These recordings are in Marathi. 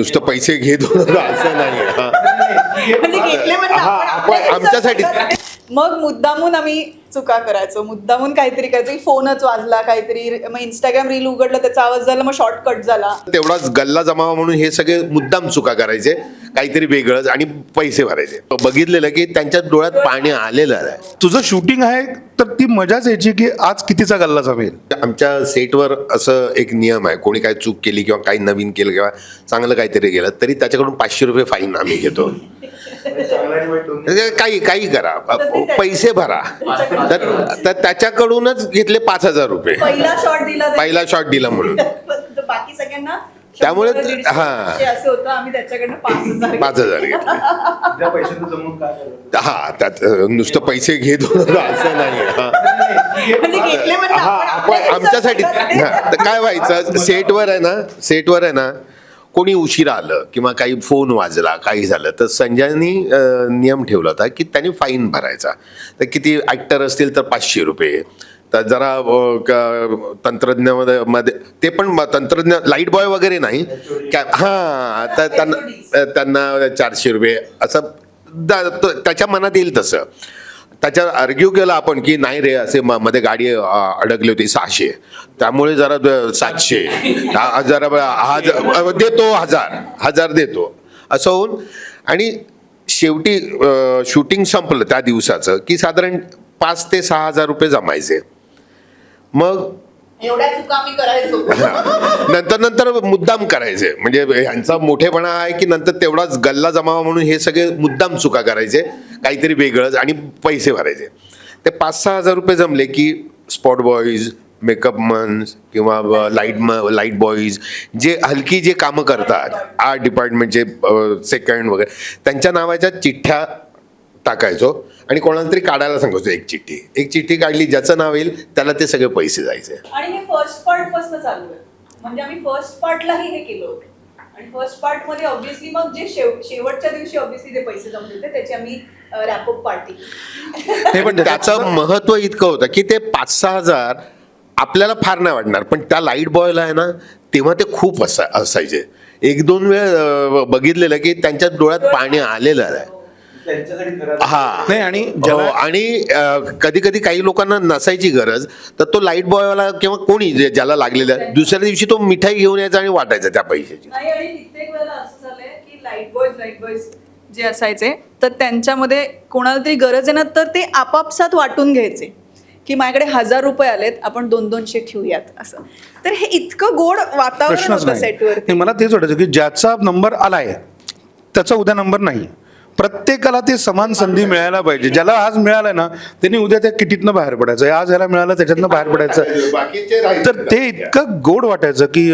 नुसतं पैसे घेत होतं असं नाही. म्हणजे आमच्यासाठी- मग मुद्दामून आम्ही चुका करायचो. मुद्दामून काहीतरी करायचो. फोनच वाजला काहीतरी मग इंस्टाग्राम रील उघडलं त्याचा आवाज झाला मग शॉर्टकट झाला. तेवढाच गल्ला जमावा म्हणून हे सगळे मुद्दाम चुका करायचे. काहीतरी वेगळंच आणि पैसे भरायचे. बघितलेलं की त्यांच्या डोळ्यात पाणी आलेलं आहे. तुझं शूटिंग आहे तर ती मजाच यायची की आज कितीचा गल्ला जमेल आमच्या सेटवर असं एक नियम आहे कोणी काय चूक केली किंवा काही नवीन केलं किंवा चांगलं काहीतरी केलं तरी त्याच्याकडून पाचशे रुपये फाईन आम्ही घेतो. काही काही करा. पैसे भरा. तर तर त्याच्याकडूनच घेतले पाच हजार रुपये. पहिला शॉट दिला तर- पहिला शॉट दिला म्हणून. बाकी सगळ्यांना त्यामुळे- हा. दोनशे असं होतं आम्ही त्याच्याकडनं पाच हजार पाच घेतले? हा त्यात नुसतं पैसे घेत होतं असं नाही हा. म्हणजे म्हणजे हा आपण आमच्यासाठी हा, काय व्हायचं सेटवर आहे ना सेटवर आहे ना कोणी उशिरा आलं किंवा काही फोन वाजला काही झालं तर संजयनी नियम ठेवला होता की त्यांनी फाईन भरायचा तर किती ऍक्टर असतील तर पाचशे रुपये जरा अं, क- तंत्रज्ञामध्ये मध्ये ते पण तंत्रज्ञ लाइट बॉय वगैरे नाही. कॅ हा तर त्यांना त्यांना चारशे रुपये असं त्याच्या मनात येईल तसं. त्याच्यावर आर्ग्यू केला आपण की नाही रे असे मध्ये गाडी अडकली होती सहाशे. त्यामुळे जरा सातशे. हा- जरा हजार देतो हजार. हजार देतो. असं होऊन आणि शेवटी शूटिंग संपलं त्या दिवसाचं की साधारण पाच ते सहा हजार रुपये जमायचे. मग? एवढ्या चुका आम्ही करायचो. नंतर नंतर मुद्दाम करायचे. म्हणजे ह्यांचा मोठेपणा आहे की नंतर तेवढाच गल्ला जमावा म्हणून हे सगळे मुद्दाम चुका करायचे. काहीतरी वेगळंच आणि पैसे भरायचे. ते पाच सहा हजार रुपये जमले की स्पॉट बॉईज मेकअप मन्स किंवा लाइट लाइट बॉईज जे हलकी जे कामं करतात आर्ट डिपार्टमेंटचे सेकंड वगैरे त्यांच्या नावाच्या चिठ्ठ्या टाकायचो आणि कोणाला तरी काढायला सांगायचो एक चिठ्ठी. एक चिठ्ठी काढली ज्याचं नाव येईल त्याला ते सगळे पैसे जायचे. आणि हे फर्स्ट पार्टपासून चालू आहे. म्हणजे आम्ही फर्स्ट पार्टलाही हे केलं होतं. आणि फर्स्ट पार्टमध्ये ऑब्व्हियसली मग जे शेव शेवटच्या दिवशी ऑब्व्हियसली ते पैसे जमले होते त्याची आम्ही रॅपअप पार्टी नाही पण त्याचं महत्त्व इतकं होतं की ते पाच सहा हजार आपल्याला फार नाही वाटणार. पण त्या लाइट बॉयला आहे ना तेव्हा ते खूप असा असायचे. एक दोन वेळ बघितलेलं की त्यांच्या डोळ्यात पाणी. आलेलं आहे. हा. नाही आणि आणि कधी कधी काही लोकांना नसायची गरज तर तो लाइट बॉयवाला किंवा कोणी जे- ज्याला लागलेलं दुसऱ्या दिवशी तो मिठाई घेऊन यायचा आणि वाटायचा त्या पैशाची. नाही आणि कित्येक वेळेला असं झालंय की लाइट बॉयज लाइट बॉयज जे असायचे तर त्यांच्यामध्ये कोणाला तरी गरज आहे ना तर ते आपापसात वाटून घ्यायचे. की माझ्याकडे हजार रुपये आलेत आपण दोन दोनशे ठेवूयात असं. तर हे इतकं गोड वातावरण मला तेच वाटायचं की ज्याचा नंबर आलाय त्याचा उद्या नंबर नाही. प्रत्येकाला ते समान संधी मिळायला पाहिजे. ज्याला आज मिळालं ना त्यांनी उद्या त्या किटीतनं बाहेर पडायचं. आज ह्याला मिळालं त्याच्यातनं बाहेर पडायचं. तर ते इतकं गोड वाटायचं की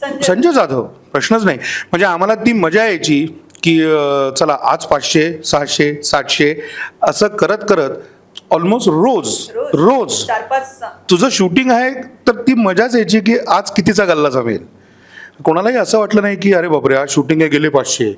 संजय संजय जाधव प्रश्नच नाही. म्हणजे आम्हाला ती मजा यायची की चला आज पाचशे सहाशे सातशे असं करत करत ऑलमोस्ट रोज रोज. तुझं शूटिंग आहे तर ती मजाच यायची की आज कितीचा गल्ला जमेल कोणालाही असं वाटलं नाही की अरे बापरे आज शूटिंग आहे गेले पाचशे.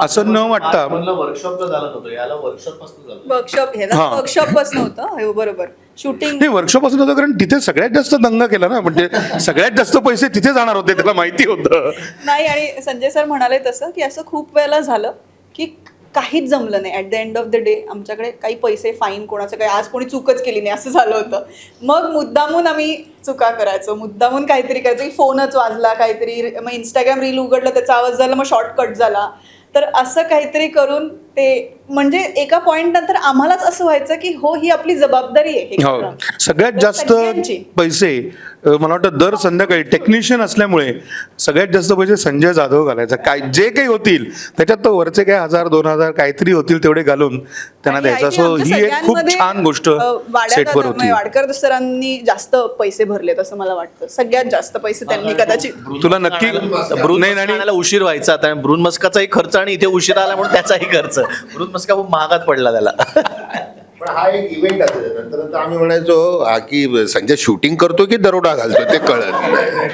असं न वाटता वर्कशॉपला झालं नव्हतं याला वर्कशॉपपासून झालं वर्कशॉप ह्याला हा. वर्कशॉपपासून होतं? हे बरोबर. शूटिंग नाही वर्कशॉप असं होतं कारण तिथे सगळ्यात जास्त दंगा केला ना म्हणजे सगळ्यात जास्त पैसे तिथे जाणार होते त्याला माहिती होतं. नाही आणि संजय सर म्हणाले तसं की असं खूप वेळेला झालं की काहीच जमलं नाही. At the end of the day आमच्याकडे काही पैसे फाईन कोणाचं काही आज कोणी चूकच केली नाही असं झालं होतं. मग मुद्दामून आम्ही चुका करायचो. मुद्दामून काहीतरी करायचो. की फोनच वाजला काहीतरी मग इंस्टाग्राम रील उघडलं त्याचा आवाज झाला मग शॉर्टकट झाला. तर असं काहीतरी करून ते म्हणजे एका पॉइंट नंतर आम्हालाच असं व्हायचं की हो ही आपली जबाबदारी आहे हे हो. सगळ्यात जास्त. पैसे मला वाटतं दर संध्याकाळी टेक्निशियन असल्यामुळे सगळ्यात जास्त पैसे संजय जाधव घालायचा. काय जे काही होतील त्याच्यात तो वरचे काय हजार दोन हजार काहीतरी होतील तेवढे घालून त्यांना द्यायचा. सो ही एक खूप छान गोष्ट सेटवर होती. वाडकर सरांनी जास्त पैसे भरलेत असं मला वाटतं. सगळ्यात जास्त पैसे त्यांनी कदाचित तुला नक्की उशीर व्हायचा. आता ब्रून मस्काचाही खर्च आणि इथे उशीर आला म्हणून त्याचाही खर्च. ब्रून मस्का खूप महागात पडला त्याला. पण हा एक इव्हेंट असेल. नंतर नंतर आम्ही म्हणायचो हा की संजय शूटिंग करतो की दरोडा घालतो ते कळत नाही.